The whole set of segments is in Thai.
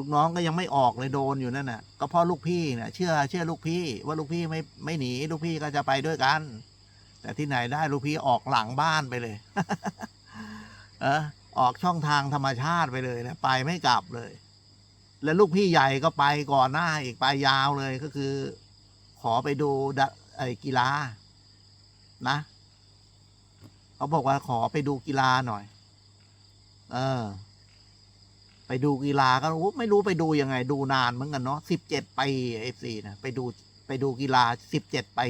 ลูกน้องก็ยังไม่ออกเลยโดนอยู่นั่นน่ะ ก็เพราะลูกพี่เนี่ยเชื่อเชื่อลูกพี่ว่าลูกพี่ไม่ไม่หนีลูกพี่ก็จะไปด้วยกัน แต่ที่ไหนได้ลูกพี่ออกหลังบ้านไปเลย เออออกช่องทางธรรมชาติไปเลยนะไปไม่กลับเลย แล้วลูกพี่ใหญ่ก็ไปก่อนหน้าอีกไปยาวเลยก็คือ ขอไปดูดะไอ้กีฬา นะเขาบอกว่าขอไปดูกีฬาหน่อย เออ ไปดูกีฬาก็ไม่รู้ไปดูยังไง ดูนานเหมือนกันเนาะสิบเจ็ดปีเอฟซีนะไปดูไปดูกีฬาสิบเจ็ดปี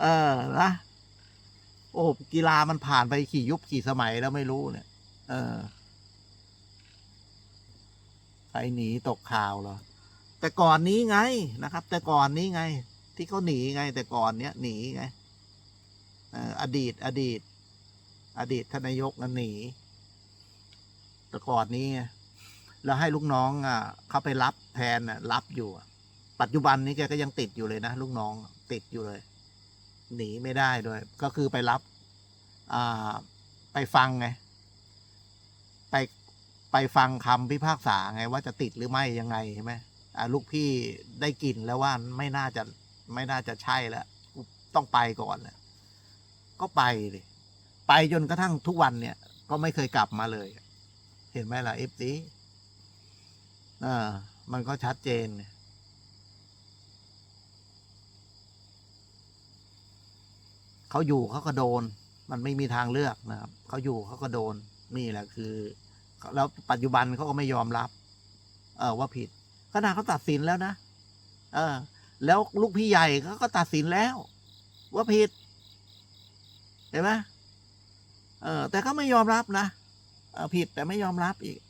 เออนะโอ้กีฬามันผ่านไปขี่ยุคขี่สมัยแล้วไม่รู้เนี่ย เออใครหนีตกข่าวเหรอแต่ก่อนนี้ไงนะครับ แต่ก่อนนี้ไง ที่เขาหนีไง แต่ก่อนเนี้ยหนีไงอออดีต อดีต อดีตทานนายกนั้นหนี แต่ก่อนนี้ แล้วให้ลูกน้องอะเขาไปรับแทนอะรับอยู่ปัจจุบันนี้แกก็ยังติดอยู่เลยนะลูกน้องติดอยู่เลย หนีไม่ได้ด้วย ก็คือไปรับอ่าไปฟังไง ไปไปฟังคำพิพากษาไงว่าจะติดหรือไม่ยังไงใช่ไหมอ่าลูกพี่ได้กลิ่นแล้วว่าไม่น่าจะไม่น่าจะใช่แล้วต้องไปก่อนแหละก็ไปเลยไปจนกระทั่งทุกวันเนี่ย ก็ไม่เคยกลับมาเลย เห็นไหมล่ะเอฟซีเออมันก็ชัดเจน เขาอยู่เขาก็โดน มันไม่มีทางเลือกนะครับ เขาอยู่เขาก็โดน นี่แหละคือ แล้วปัจจุบันเขาก็ไม่ยอมรับ เออว่าผิดขนาดเขาตัดสินแล้วนะ เออ แล้วลูกพี่ใหญ่เขาก็ตัดสินแล้ว ว่าผิด เห็นไหมเออ แต่เขาไม่ยอมรับนะ ผิดแต่ไม่ยอมรับอีก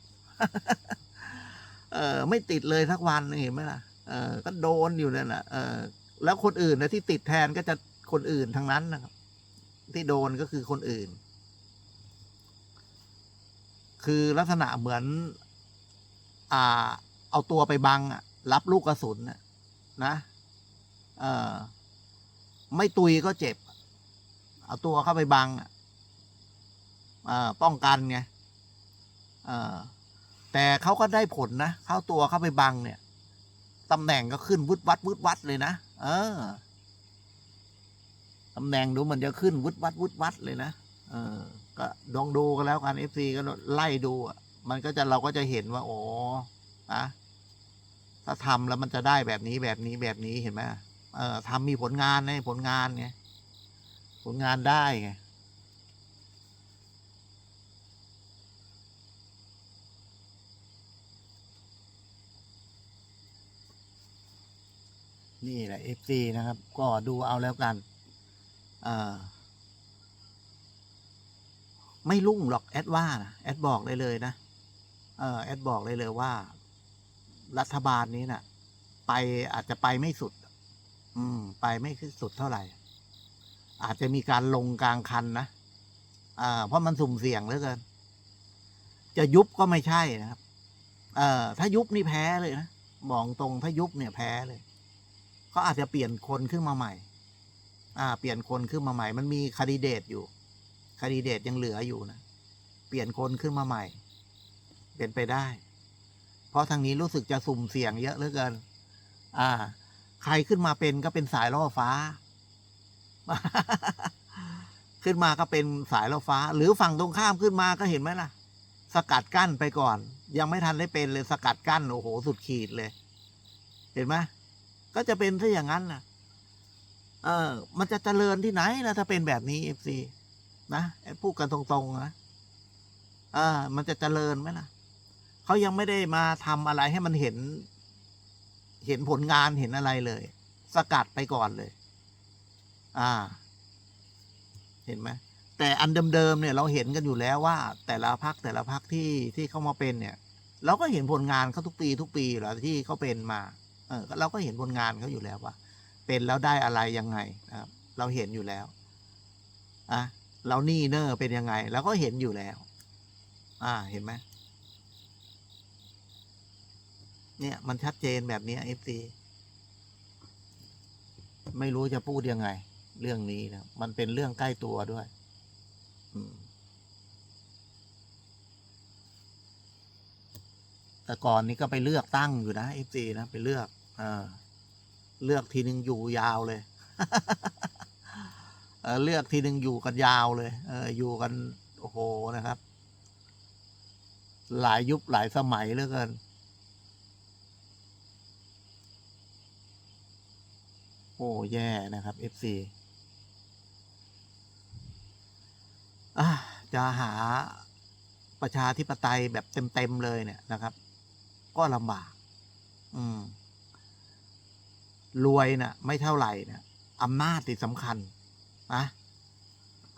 เออไม่ติดเลยสักวันเห็นไหมล่ะเออก็โดนอยู่นั่นแหละเออแล้วคนอื่นนะที่ติดแทนก็จะคนอื่นทั้งนั้นนะครับ ที่โดนก็คือคนอื่น คือลักษณะเหมือน อ่า เอาตัวไปบังอะรับลูกกระสุนนะนะเออไม่ตุยก็เจ็บ เอาตัวเข้าไปบังอะป้องกันไง แต่เขาก็ได้ผลนะ เข้าตัวเข้าไปบังเนี่ยตำแหน่งก็ขึ้นวุดวัดวุดวัดเลยนะ เออตำแหน่งดูมันจะขึ้นวุดวัดวุดวัดเลยนะ เออ ก็ลองดูกันแล้วกันเอฟซีก็ไล่ดูอะมันก็จะเราก็จะเห็นว่า โอ้อะถ้าทำแล้วมันจะได้แบบนี้แบบนี้แบบนี้เห็นไหมเออทำมีผลงานไงผลงานไงผลงานได้ไง นี่แหละเอฟซีนะครับ ก็ดูเอาแล้วกันไม่รุ่งหรอกแอดว่านะแอดบอกเลยเลยนะเออแอดบอกเลยเลยว่า รัฐบาลนี้นะ่ะ ไปอาจจะไปไม่สุด อืม ไปไม่สุดเท่าไหร่ อาจจะมีการลงกลางคันนะอ่าเพราะมันสุ่มเสี่ยงเหลือเกิน จะยุบก็ไม่ใช่นะครับ เอ่อ ถ้ายุบนี่แพ้เลยนะบอกตรงถ้ายุบเนี่ยแพ้เลย เขาอาจจะเปลี่ยนคนขึ้นมาใหม่ อ่า เปลี่ยนคนขึ้นมาใหม่ มันมีคดีเดตอยู่คดีเดตยังเหลืออยู่นะ เปลี่ยนคนขึ้นมาใหม่ เป็นไปได้ เพราะทางนี้รู้สึกจะสุ่มเสี่ยงเยอะเหลือเกิน อ่า ใครขึ้นมาเป็นก็เป็นสายล่อฟ้า ขึ้นมาก็เป็นสายล่อฟ้า หรือฝั่งตรงข้ามขึ้นมาก็เห็นไหมล่ะ สกัดกั้นไปก่อน ยังไม่ทันได้เป็นเลยสกัดกั้นโอ้โหสุดขีดเลย เห็นไหม ก็จะเป็นซะอย่างนั้นนะเออ มันจะเจริญที่ไหนนะถ้าเป็นแบบนี้เอฟซีนะพูดกันตรงๆนะเอ่ามันจะเจริญไหมล่ะเขายังไม่ได้มาทำอะไรให้มันเห็น เห็นผลงานเห็นอะไรเลย สกัดไปก่อนเลย อ่า เห็นไหมแต่อันเดิมๆเนี่ย เราเห็นกันอยู่แล้วว่า แต่ละพักแต่ละพักที่ที่เข้ามาเป็นเนี่ย เราก็เห็นผลงานเขาทุกปีทุกปีแหละที่เขาเป็นมา เออเราก็เห็นผลงานเขาอยู่แล้วว่า เป็นแล้วได้อะไรยังไงนะครับ เราเห็นอยู่แล้วอะเรานี่เนอร์เป็นยังไงเราก็เห็นอยู่แล้ว อ่าเห็นไหมเนี่ยมันชัดเจนแบบนี้เอฟซีไม่รู้จะพูดยังไง เรื่องนี้นะมันเป็นเรื่องใกล้ตัวด้วยแต่ก่อนนี้ก็ไปเลือกตั้งอยู่นะเอฟซีนะไปเลือก เออ เลือกทีหนึ่งอยู่ยาวเลยเออเลือกทีหนึ่งอยู่กันยาวเลย เออ อยู่กันโอ้โหนะครับ หลายยุคหลายสมัยเหลือเกินโอ้แย่นะครับ FC อะจะหาประชาธิปไตยแบบเต็ม ๆ เลยเนี่ยนะครับ ก็ลำบาก อืม รวยน่ะไม่เท่าไหร่นะอำนาจนี่สำคัญนะ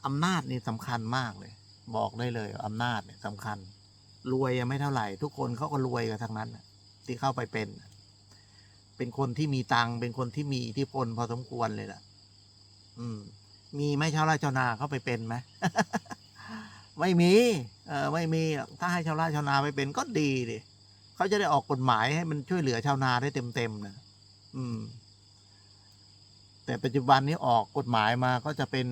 อำนาจนี่สำคัญมากเลย บอกได้เลยอำนาจเนี่ยสำคัญ รวยยังไม่เท่าไหร่ ทุกคนเขาก็รวยกันทั้งนั้นนะที่เข้าไปเป็น เป็นคนที่มีตังเป็นคนที่มีอิทธิพลพอสมควรเลยล่ะ อืม มีไหมชาวไร่ชาวนาเข้าไปเป็นไหมไม่มี เออไม่มีถ้าให้ชาวไร่ชาวนาไปเป็นก็ดีดิเขาจะได้ออกกฎหมายให้มันช่วยเหลือชาวนาได้เต็มๆนะอืม แต่ปัจจุบันนี้ออกกฎหมายมาก็จะเป็น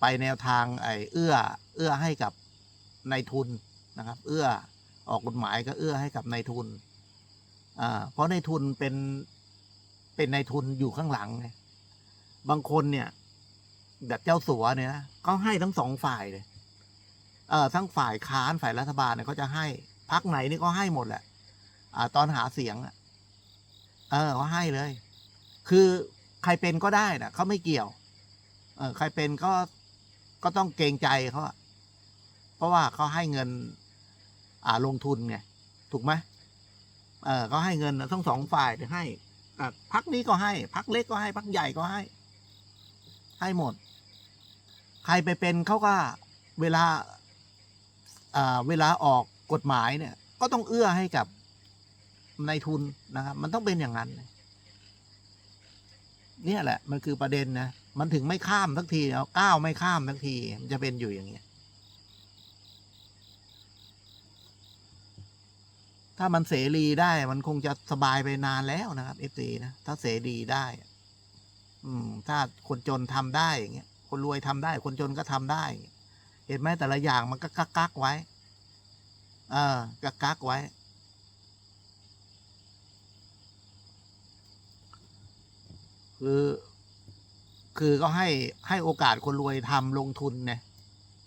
ไปแนวทางไอ้เอื้อเอื้อให้กับนายทุนนะครับ เอื้อออกกฎหมายก็เอื้อให้กับนายทุนอ่าเพราะนายทุนเป็นเป็นนายทุนอยู่ข้างหลังไงบางคนเนี่ยแบบเจ้าสัวเนี่ยนะเขาให้ทั้งสองฝ่ายเลยเออทั้งฝ่ายค้านฝ่ายรัฐบาลเนี่ยเขาจะให้พักไหนนี่ก็ให้หมดแหละอ่า ตอนหาเสียงอะเออเขาให้เลย คือ ใครเป็นก็ได้นะเขาไม่เกี่ยว เออใครเป็นก็ก็ต้องเกรงใจเขาเพราะว่าเขาให้เงิน อ่าลงทุนไงถูกไหมเออเขาให้เงินทั้งสองฝ่ายให้อะพักนี้ก็ให้ พักเล็กก็ให้ พักใหญ่ก็ให้ ให้หมด ใครไปเป็นเขาก็เวลาอ่าเวลาออกกฎหมายเนี่ย ก็ต้องเอื้อให้กับนายทุนนะครับ มันต้องเป็นอย่างนั้น เนี่ยแหละ มันคือประเด็นนะ มันถึงไม่ข้ามสักทีแล้วก้าวไม่ข้ามสักทีมันจะเป็นอยู่อย่างเงี้ย ถ้ามันเสรีได้มันคงจะสบายไปนานแล้วนะครับเอฟซีนะถ้าเสรีได้ อืม ถ้าคนจนทำได้อย่างเงี้ย คนรวยทำได้ คนจนก็ทำได้ เห็นไหมแต่ละอย่างมันก็กักกักไว้ เออกักกักไว้ คือ คือก็ให้ให้โอกาสคนรวยทำลงทุนเนี่ย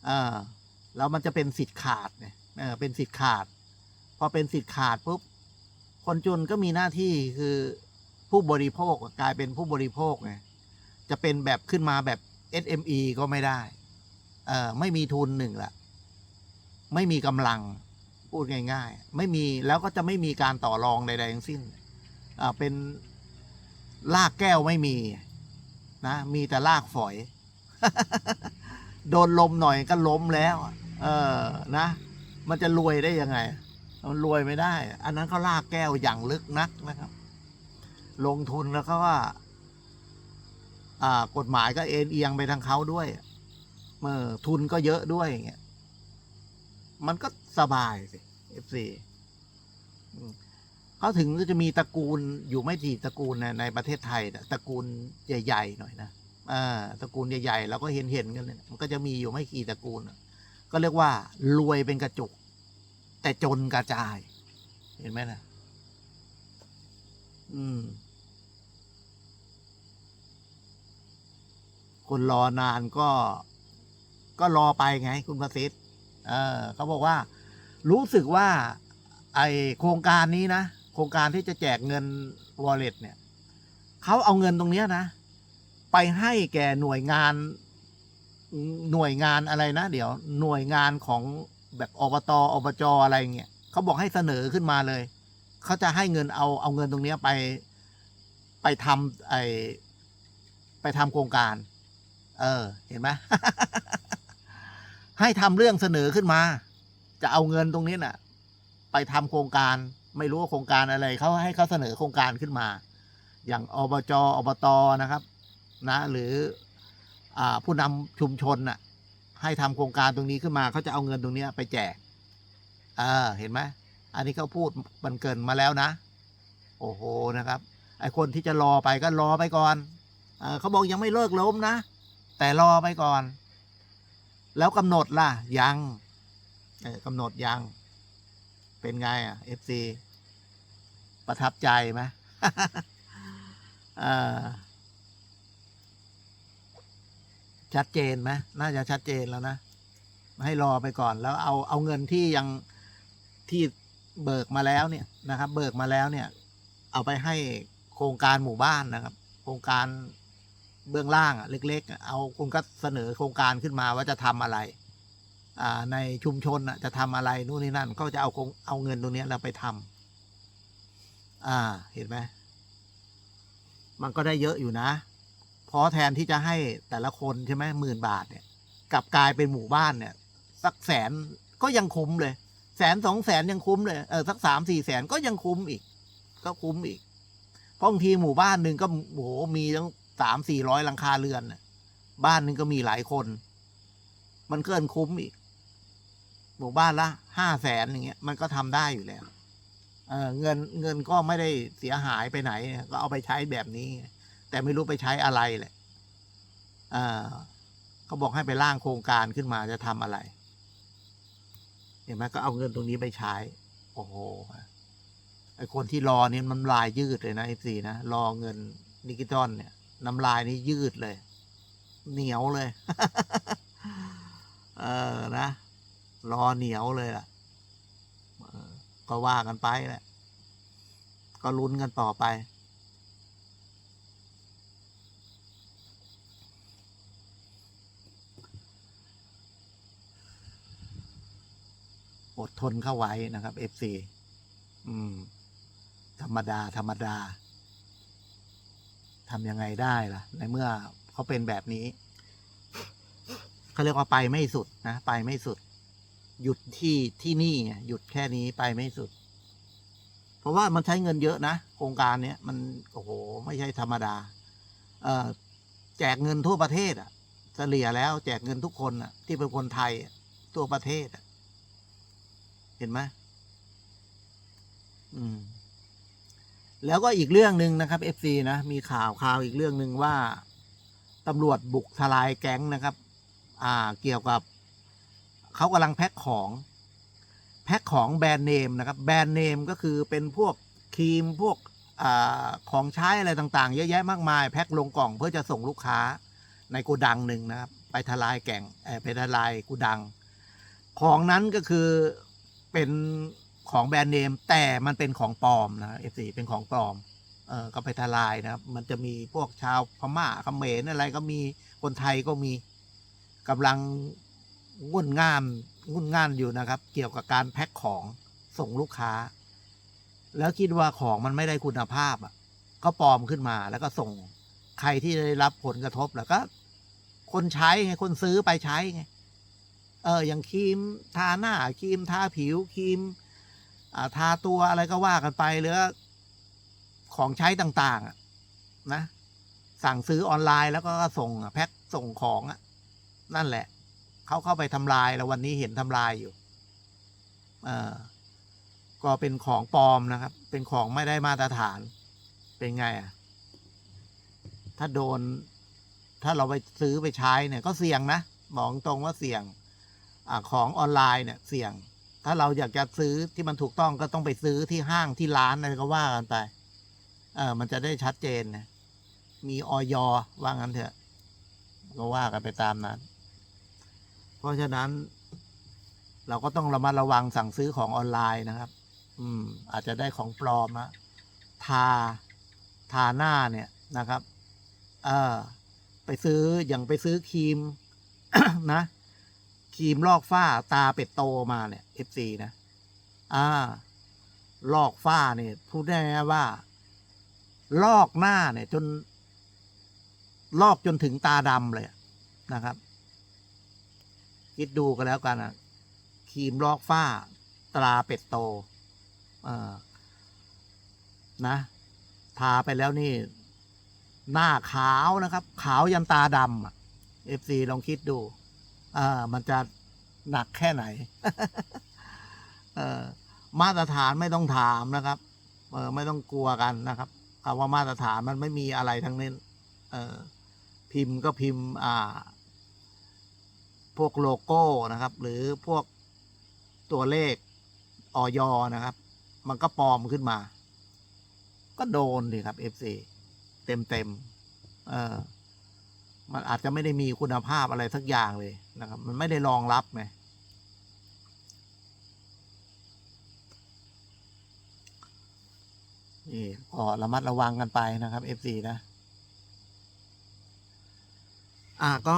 เออแล้วมันจะเป็นสิทธิ์ขาดเนี่ยเออเป็นสิทธิ์ขาด พอเป็นสิทธิ์ขาดปุ๊บคนจนก็มีหน้าที่คือผู้บริโภคกลายเป็นผู้บริโภคไงจะเป็นแบบขึ้นมาแบบ SME ก็ไม่ได้ เออไม่มีทุนหนึ่งละไม่มีกำลังพูดง่าย ๆ ไม่มีแล้วก็จะไม่มีการต่อรองใดๆทั้งสิ้น อ่าเป็น ลากแก้วไม่มีนะมีแต่ลากฝอย โดนลมหน่อยก็ล้มแล้ว เออนะ มันจะรวยได้ยังไง มันรวยไม่ได้ อันนั้นเขาลากแก้วอย่างลึกนักนะครับ ลงทุนแล้วเขาว่า อ่ากฎหมายก็เอ็นเอียงไปทางเขาด้วยเออทุนก็เยอะด้วยอย่างเงี้ยมันก็สบายสิ FC อืม เขาถึงจะมีตระกูลอยู่ไม่กี่ตระกูลในในประเทศไทยนะตระกูลใหญ่ๆหน่อยนะอ่าตระกูลใหญ่ๆเราก็เห็นเห็นๆกันเนี่ยมันก็จะมีอยู่ไม่กี่ตระกูลนะก็เรียกว่ารวยเป็นกระจุก แต่จนกระจาย เห็นไหมนะอืม คนรอนานก็ก็รอไปไง คุณประสิทธิ์เออเขาบอกว่า รู้สึกว่า ไอโครงการนี้นะ โครงการที่จะแจกเงิน wallet เนี่ยเขาเอาเงินตรงเนี้ยนะ ไปให้แก่หน่วยงานหน่วยงานอะไรนะ เดี๋ยวหน่วยงานของแบบอบตอบจอะไรเงี้ยเขาบอกให้เสนอขึ้นมาเลยเขาจะให้เงินเอาเอาเงินตรงเนี้ยไปไปทำไอไปทำโครงการ เออ เห็นไหมให้ทำเรื่องเสนอขึ้นมา จะเอาเงินตรงนี้น่ะ ไปทำโครงการ ไม่รู้ว่าโครงการอะไรเขาให้เขาเสนอโครงการขึ้นมา อย่างอบจอบตนะครับ นะ หรืออผู้นำชุมชนน่ะ ให้ทำโครงการตรงนี้ขึ้นมาเขาจะเอาเงินตรงนี้ไปแจกเออเห็นไหมอันนี้เขาพูดมันเกินมาแล้วนะ โอ้โหนะครับ ไอคนที่จะรอไปก็รอไปก่อนเออเขาบอกยังไม่เลิกล้มนะ แต่รอไปก่อน แล้วกำหนดล่ะยังเออกำหนดยัง เป็นไงอะ FC ประทับใจไหมเอ่อชัดเจนไหมน่าจะชัดเจนแล้วนะ ให้รอไปก่อนแล้วเอาเอาเงินที่ยังที่เบิกมาแล้วเนี่ยนะครับ เบิกมาแล้วเนี่ย เอาไปให้โครงการหมู่บ้านนะครับ โครงการเบื้องล่างอะเล็กๆอะเอาคุณก็เสนอโครงการขึ้นมาว่าจะทำอะไร อ่าในชุมชนอะจะทำอะไรนู่นนี่นั่น ก็จะเอาโครงเอาเงินตรงเนี้ยเราไปทำ อ่า เห็นไหม มันก็ได้เยอะอยู่นะเพราะแทนที่จะให้แต่ละคนใช่ไหมหมื่นบาทเนี่ย กลับกลายเป็นหมู่บ้านเนี่ย สักแสนก็ยังคุ้มเลย แสนสองแสนยังคุ้มเลย เออสักสามสี่แสนก็ยังคุ้มอีก ก็คุ้มอีก เพราะบางทีหมู่บ้านหนึ่งก็โหมีตั้งสามสี่ร้อยหลังคาเรือนน่ะบ้านหนึ่งก็มีหลายคน มันเกินคุ้มอีก หมู่บ้านละห้าแสนอย่างเงี้ย มันก็ทำได้อยู่แล้ว เงินเงินก็ไม่ได้เสียหายไปไหน ก็เอาไปใช้แบบนี้ แต่ไม่รู้ไปใช้อะไรแหละเขาบอกให้ไปร่างโครงการขึ้นมาจะทำอะไร เห็นไหมก็เอาเงินตรงนี้ไปใช้ โอ้โหไอคนที่รอนี่มันำลายยืดเลยนะเอฟซีนะรอเงินดิจิตอลเนี่ยน้ำลายนี่ยืดเลย เหนียวเลย เออนะ รอเหนียวเลยล่ะ ก็ว่ากันไปแหละก็ลุ้นกันต่อไป อดทนเข้าไว้นะครับ FC อืม ธรรมดา ธรรมดาทำยังไงได้ล่ะ ในเมื่อเขาเป็นแบบนี้เขาเรียกว่าไปไม่สุดนะ ไปไม่สุด หยุดที่ที่นี่หยุดแค่นี้ไปไม่สุด เพราะว่ามันใช้เงินเยอะนะโครงการเนี้ยมันโอ้โหไม่ใช่ธรรมดา เออแจกเงินทั่วประเทศอะเฉลี่ยแล้วแจกเงินทุกคนอะที่เป็นคนไทยทั่วประเทศอะเห็นไหมอืม แล้วก็อีกเรื่องหนึ่งนะครับ FC นะมีข่าวข่าวอีกเรื่องหนึ่งว่าตำรวจบุกทลายแก๊งนะครับ อ่า เกี่ยวกับ เขากำลังแพ็คของแพ็คของแบรนด์เนมนะครับแบรนด์เนมก็คือเป็นพวกครีมพวกอของใช้อะไรต่างๆ เยอะแยะมากมาย แพ็คลงกล่องเพื่อจะส่งลูกค้าในโกดังหนึ่งนะครับ ไปทลายแก่งไปทลายโกูดัง ของนั้นก็คือเป็นของแบรนด์เนมแต่มันเป็นของปลอมนะเอฟซีเป็นของปลอมเออก็ไปทลายนะครับ มันจะมีพวกชาวพม่าเขมรอะไรก็มีคนไทยก็มีกำลัง งุ่นง่านงุ่นง่านอยู่นะครับ เกี่ยวกับการแพ็คของส่งลูกค้า แล้วคิดว่าของมันไม่ได้คุณภาพอะ ก็ปลอมขึ้นมาแล้วก็ส่งใครที่ได้รับผลกระทบแล้วก็ คนใช้ไงคนซื้อไปใช้ไงเอออย่างครีมทาหน้าครีมทาผิวครีมอ่าทาตัวอะไรก็ว่ากันไปหรือของใช้ต่างๆนะ สั่งซื้อออนไลน์แล้วก็ส่งแพ็คส่งของอะนั่นแหละ เขาเข้าไปทำลายแล้ววันนี้เห็นทำลายอยู่เออก็เป็นของปลอมนะครับ เป็นของไม่ได้มาตรฐาน เป็นไงอะ ถ้าโดน ถ้าเราไปซื้อไปใช้เนี่ย ก็เสี่ยงนะบอกตรงว่าเสี่ยงอ่าของออนไลน์เนี่ย เสี่ยง ถ้าเราอยากจะซื้อที่มันถูกต้องก็ต้องไปซื้อที่ห้างที่ร้านอะไรก็ว่ากันไป เออมันจะได้ชัดเจนนะมีออยว่างั้นเถอะ ก็ว่ากันไปตามนั้น ราะฉะนั้น เราก็ต้องระมัดระวังสั่งซื้อของออนไลน์นะครับ อืม อาจจะได้ของปลอมอะทาทาหน้าเนี่ยนะครับ เออไปซื้ออย่างไปซื้อครีม นะครีมลอกฝ้าตาเป็ดโตมาเนี่ย FC นะ อ่า ลอกฝ้าเนี่ยพูดได้ไงว่า ลอกหน้าเนี่ย จน ลอกจนถึงตาดำเลยนะครับ คิดดูกันแล้วกันอะครีมลอกฝ้า ตราเป็ดโต เออนะทาไปแล้วนี่ หน้าขาวนะครับ ขาวยันตาดำเอะ FC ลองคิดดูอ่ามันจะหนักแค่ไหน เออมาตรฐานไม่ต้องถามนะครับ เออไม่ต้องกลัวกันนะครับคำว่ามาตรฐานมันไม่มีอะไรทั้งนั้น เออพิมพ์ก็พิมพ์ อ่า พวกโลโก้นะครับ หรือพวกตัวเลขออยนะครับ มันก็ปลอมขึ้นมา ก็โดนดิครับ FC เต็มเต็มๆเออมันอาจจะไม่ได้มีคุณภาพอะไรสักอย่างเลยนะครับ มันไม่ได้รองรับไงนี่ก็ระมัดระวังกันไปนะครับ FC นะ อ่าก็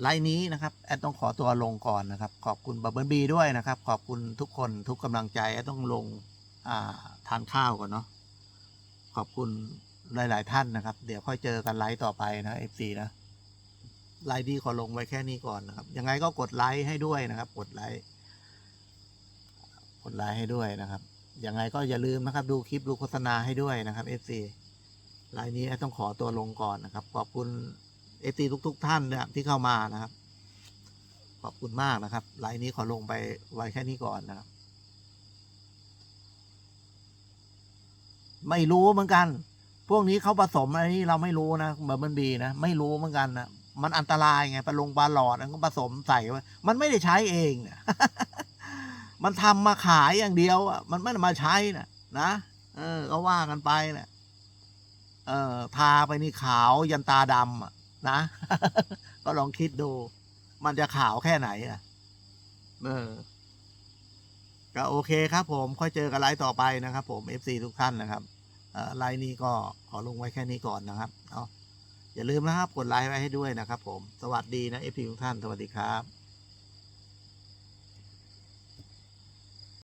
ไลน์นี้นะครับแอดต้องขอตัวลงก่อนนะครับ ขอบคุณบับเบิลบีด้วยนะครับ ขอบคุณทุกคนทุกกำลังใจแอดต้องลงอ่าทานข้าวก่อนเนาะขอบคุณหลาย ๆ ท่านนะครับ เดี๋ยวค่อยเจอกันไลฟ์ต่อไปนะ FC นะไลฟ์ดีขอลงไว้แค่นี้ก่อนนะครับ ยังไงก็กดไลค์ให้ด้วยนะครับ กดไลค์กดไลค์ให้ด้วยนะครับยังไงก็อย่าลืมนะครับ ดูคลิปดูโฆษณาให้ด้วยนะครับ FC ไลน์นี้แอดต้องขอตัวลงก่อนนะครับ ขอบคุณ เอตีทุก ๆ ท่านนะครับที่เข้ามานะครับ ขอบคุณมากนะครับไลน์นี้ขอลงไปไว้แค่นี้ก่อนนะครับ ไม่รู้เหมือนกัน พวกนี้เขาผสมอะไรนี่เราไม่รู้นะเบอร์มันบีนะไม่รู้เหมือนกันนะมันอันตรายไงปลาลงปลาหลอดมันก็ผสมใส่ไว้มันไม่ได้ใช้เองนะมันทำมาขายอย่างเดียวอะมันไม่ได้มาใช้นะนะเออ ก็ว่ากันไปแหละเออทาไปนี่ขาวยันตาดำอะ นะ ก็ลองคิดดู มันจะขาวแค่ไหนอะเออก็โอเคครับผม ค่อยเจอกันไลฟ์ต่อไปนะครับ ผม FC ทุกท่านนะครับอไลน์นี้ก็ขอลงไว้แค่นี้ก่อนนะครับเอาอย่าลืมนะครับกดไลค์ไว้ให้ด้วยนะครับ ผม สวัสดีนะ FC ทุกท่าน สวัสดีครับ